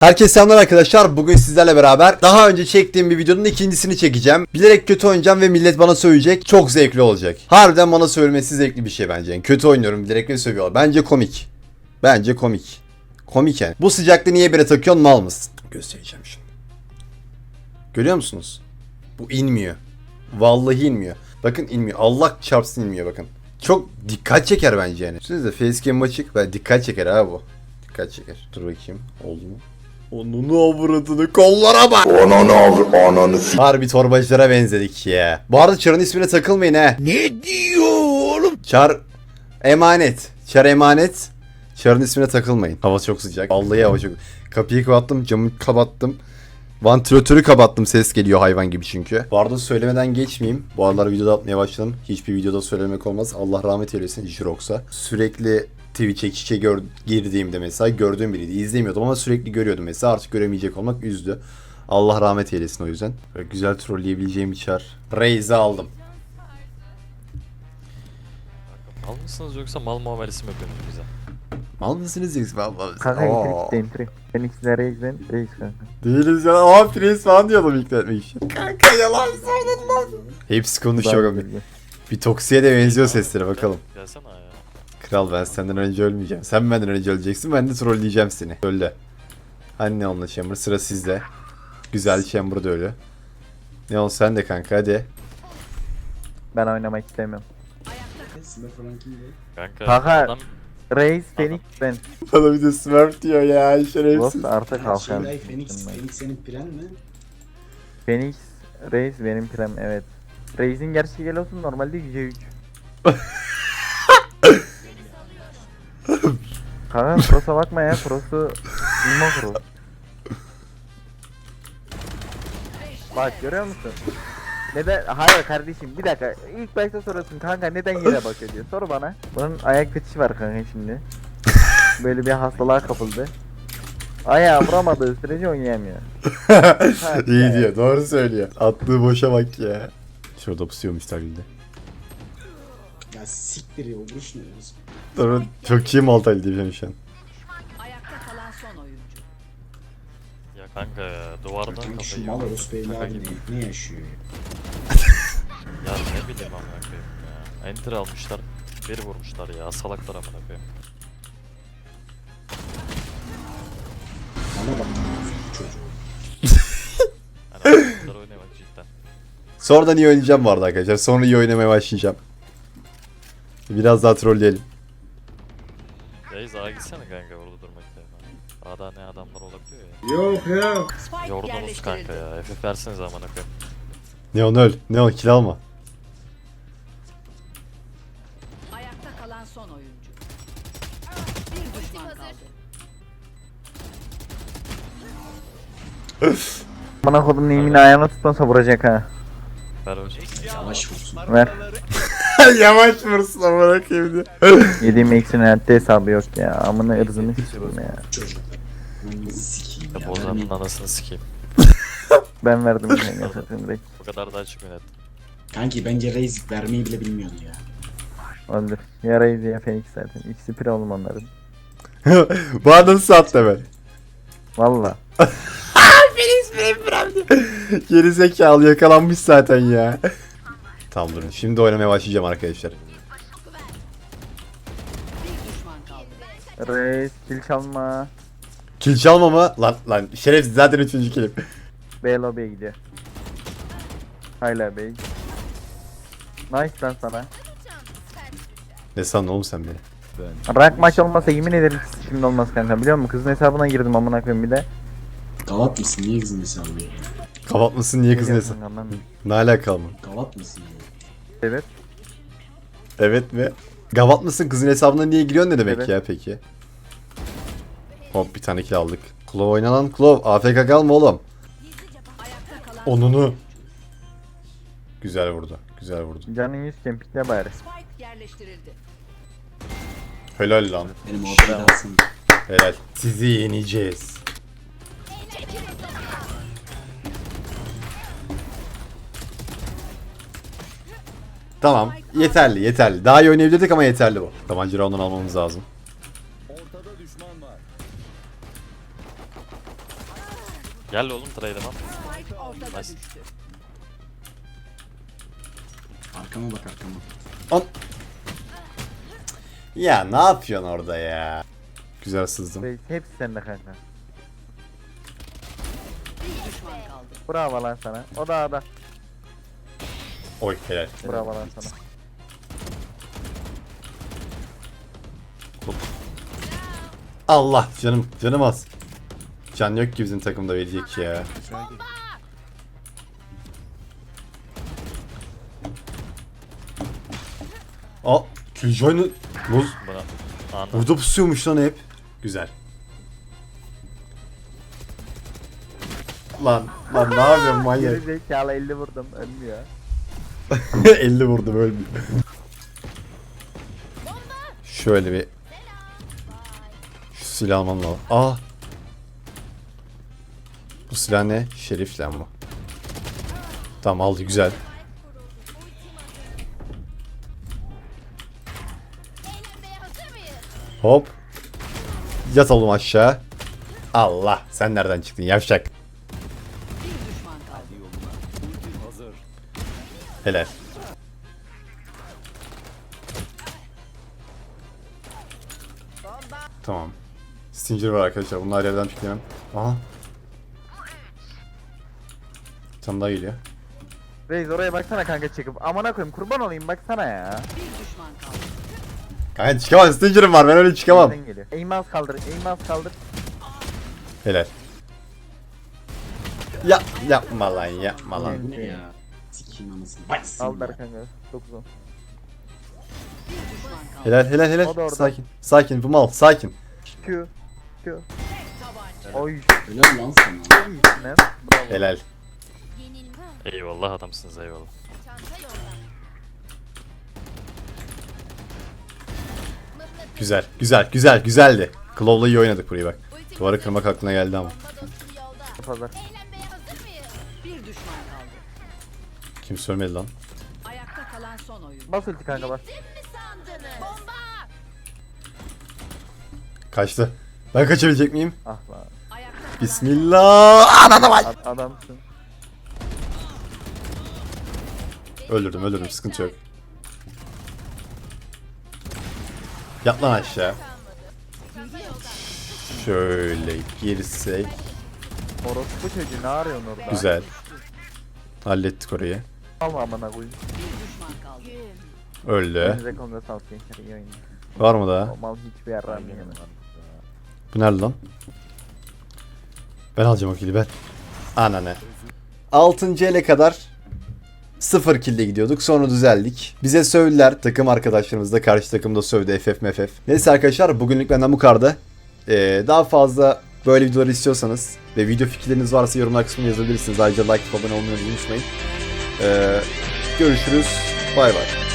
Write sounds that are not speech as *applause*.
Herkese selamlar arkadaşlar. Bugün sizlerle beraber daha önce çektiğim bir videonun ikincisini çekeceğim. Bilerek kötü oynayacağım ve millet bana sövecek. Çok zevkli olacak. Harbiden bana sövülmesi zevkli bir şey bence. Yani kötü oynuyorum bilerek beni sövüyorlar. Bence komik. Bence komik. Komik yani. Bu sıcakta niye bire takıyorsun mal mısın? Göstereceğim şimdi. Görüyor musunuz? Bu inmiyor. Vallahi inmiyor. Bakın inmiyor. Allah çarpsın inmiyor bakın. Çok dikkat çeker bence yani. Düşünsenize facecam açık ve dikkat çeker ha bu. Dikkat çeker. Dur bakayım. Oldu mu? Onunu avradını kollara bak. Ananı av ananı s- Harbi torbacılara benzedik ya. Bu arada Çar'ın ismine takılmayın ha. Ne diyor oğlum? Çar emanet. Çar emanet. Çar'ın ismine takılmayın. Hava çok sıcak. Vallahi hava çok. Kapıyı kapattım, camı kapattım. Vantilatörü kapattım. Ses geliyor hayvan gibi çünkü. Bu arada söylemeden geçmeyeyim. Bu aralar videoda atmaya başladım. Hiçbir videoda söylemek olmaz. Allah rahmet eylesin Jirox'a. Sürekli Twitch'e iç içe gör, girdiğimde mesela gördüğüm biriydi. İzlemiyordum ama sürekli görüyordum mesela. Artık göremeyecek olmak üzdü. Allah rahmet eylesin o yüzden. Böyle güzel trolleyebileceğim bir çar. Raze'i aldım. Mal mısınız yoksa mal muamelesi mi yapıyorsunuz bize? Mal mısınız yoksa mal mısınız? Kanka Aa. Infinix de Infinix. Phoenix'le Raze'den Raze kanka. Değiliz ya. Aa Prince falan diyordum ilk etmek için. Kanka yalan söyledin lan. Hepsi konuşuyor. Ben Bir, bildim. bir Toksi'ye de benziyor sesleri bakalım. Gelsene ya. Kral ben senden önce ölmeyeceğim. Sen benden önce öleceksin. Ben de trolleyeceğim seni. Öyle. Hani ne onunla Chamber? Sıra sizde. Güzel Chamber da öyle. Ne ol sen de kanka hadi. Ben oynamak istemiyorum. Kanka, Kanka. adam Raze, Phoenix ben. Bana bir de Smurf diyor ya Lost şerefsiz. artık kalkan. Şey, Phoenix, Phoenix senin pren mi? Phoenix, Raze benim prem evet. Raze'in gerçeği gel olsun normalde yüce 3. *laughs* Kanka Cross'a bakma ya Cross'u Imo Cross. Bak görüyor musun? Neden? Hayır kardeşim bir dakika. İlk başta soruyorsun kanka neden yere bakıyor diyor. Sor bana. Bunun ayak fetişi var kanka şimdi. Böyle bir hastalığa kapıldı. Ayağı vuramadığı sürece oynayamıyor. *laughs* İyi diyor doğru söylüyor. Attığı boşa bak ya. Şurada pusuyormuş taklidi. Ya siktir ya o vuruş ne diyorsun? Doğru. Çok iyi Malta'yı diyeceğim şu an. Ayakta kalan son oyuncu. ya kanka ya duvardan Kanka şu kafayı mal yiyor. orospu Şaka evladı gibi. ne, ne yaşıyor ya? *laughs* Ya ne bileyim amına koyayım ya. Enter almışlar. Biri vurmuşlar ya salaklar amına koyayım. Bana bak bu çocuğu. *laughs* Adamlar oynaya bak cidden. Sonradan iyi oynayacağım arada arkadaşlar. Sonra iyi oynamaya başlayacağım. Biraz daha trolleyelim. Reis ağa gitsene kanka orada durmak yerine. A'da ne adamlar olabiliyor ya. Yok yok. Spike Yordunuz yerleştirildi. kanka ya. FF versenize amına koyayım. Neon öl. Neon kill alma. Ayakta kalan son oyuncu. Bir düşman kaldı. Bana kodun yemin ayağına tutmasa vuracak ha. Ver hocam. Yavaş vursun. Ver. *laughs* Yavaş vursun amına koyayım diye. *laughs* Yediğim eksin hayatta hesabı yok ya. Amına ırzını sikeyim ya. Bunu sikeyim Ya bozanın Ben- anasını sikeyim. *laughs* Ben verdim kanka satayım direkt. Bu kadar da açık yönet. Kanki bence Raze vermeyi bile bilmiyorsun ya. Öldür. Ya Raze ya Phoenix zaten. İkisi pir oğlum onların. Bu nasıl sattı hemen? Valla. Geri zekalı yakalanmış zaten ya. Tamam durun. Şimdi oynamaya başlayacağım arkadaşlar. Raze kill çalma. Kill çalmama. Lan lan şerefsiz zaten üçüncü killim. B lobby'ye gidiyor. Hala Bey. Nice lan sana. Ne sandın oğlum sen beni? Rank maç olmasa yemin ederim şimdi olmaz kanka biliyor musun? Kızın hesabına girdim amına koyayım bir de. Gavat mısın? Niye kızın hesabı ya? Kapatmasın niye kızın lan. Ne alakalı mı? Gavat mısın? Evet. Evet mi? Gavat mısın kızın hesabına niye giriyorsun ne demek Evet. ya peki? Hop bir tane kill aldık. Klov oynanan Klov. AFK kalma oğlum. Ayakta kalan Onunu. Güzel vurdu. Güzel vurdu. Canın yüz kempikle bari. Spike yerleştirildi. Helal lan. Benim. Helal. Sizi yeneceğiz. Tamam. Yeterli yeterli. Daha iyi oynayabilirdik ama yeterli bu. Tabancayı ondan almamız lazım. Gel oğlum trade'e lan. Spike ortada Nice. düştü. Arkama bak arkama. On. Ya ne yapıyorsun orada ya? Güzel sızdım. Reis hepsi sende kanka. Bir düşman kaldı. Bravo lan sana. O da ada. Oy helal. Bravo lan sana. Allah canım canım az. Can yok ki bizim takımda verecek ya. Aa Killjoy'un Buz Buna anla. burada pusuyormuş lan hep. Güzel. Lan lan ne yapıyorsun manyak? Geri zekalı 50 vurdum ölmüyor. *laughs* 50 vurdum ölmüyor. Şöyle bir şu silah almam lazım. Aa. Bu silah ne? Şerif lan bu. Tamam aldı güzel. Hop. Yat oğlum aşağı. Allah sen nereden çıktın yavşak. Bir düşman kaldı. Helal. Tamam. Stinger var arkadaşlar. Bunlar yerden pikleyemem. Aha. Bir tane daha geliyor. Reis oraya baksana kanka çıkıp. Amına koyayım kurban olayım baksana ya. Bir düşman kaldı. Kanka çıkamam. Stinger'ım var. Ben öyle çıkamam. Nereden geliyor? Eğmaz kaldır, eğmaz kaldır. Helal. Ya yapma lan yapma lan. Ne ya? Sikiyim anasını. Baksın Aldılar ya. kanka. 9 Bir düşman kaldı. Helal helal O da helal. orada. Sakin. Sakin bu mal. Sakin. Q. Q. Oy. Helal lan sana. Çok iyisin lan. Bravo. Helal. Eyvallah adamsınız eyvallah. Güzel. Güzel. Güzel. Güzeldi. Claw'la iyi oynadık burayı bak. Duvarı kırmak aklına geldi ama. Pazar. Kimse ölmedi lan. Ayakta kalan son oyuncu. Bas ulti kanka bas. Kaçtı. Ben kaçabilecek miyim? Ah lan. Bismillah. Ananı bak. Ad- adamsın. Öldürdüm öldürdüm sıkıntı yok. Yat lan aşağı. Şöyle girsek. Orospu çocuğu ne arıyorsun orada? Güzel. Hallettik orayı. Alma amına koyayım. bir düşman kaldı. Öldü. Konuda iyi. Var mı daha? O mal hiçbir yemez. Bu nerede lan? Ben alacağım o kili ben. Ananı. 6. ele kadar 0 kilde gidiyorduk. Sonra düzeldik. Bize sövdüler. Takım arkadaşlarımız da karşı takımda sövdü. FF MFF. Neyse arkadaşlar bugünlük benden bu kadardı. Ee, daha fazla böyle videoları istiyorsanız ve video fikirleriniz varsa yorumlar kısmına yazabilirsiniz. Ayrıca like abone olmayı unutmayın. Ee, görüşürüz. Bay bay.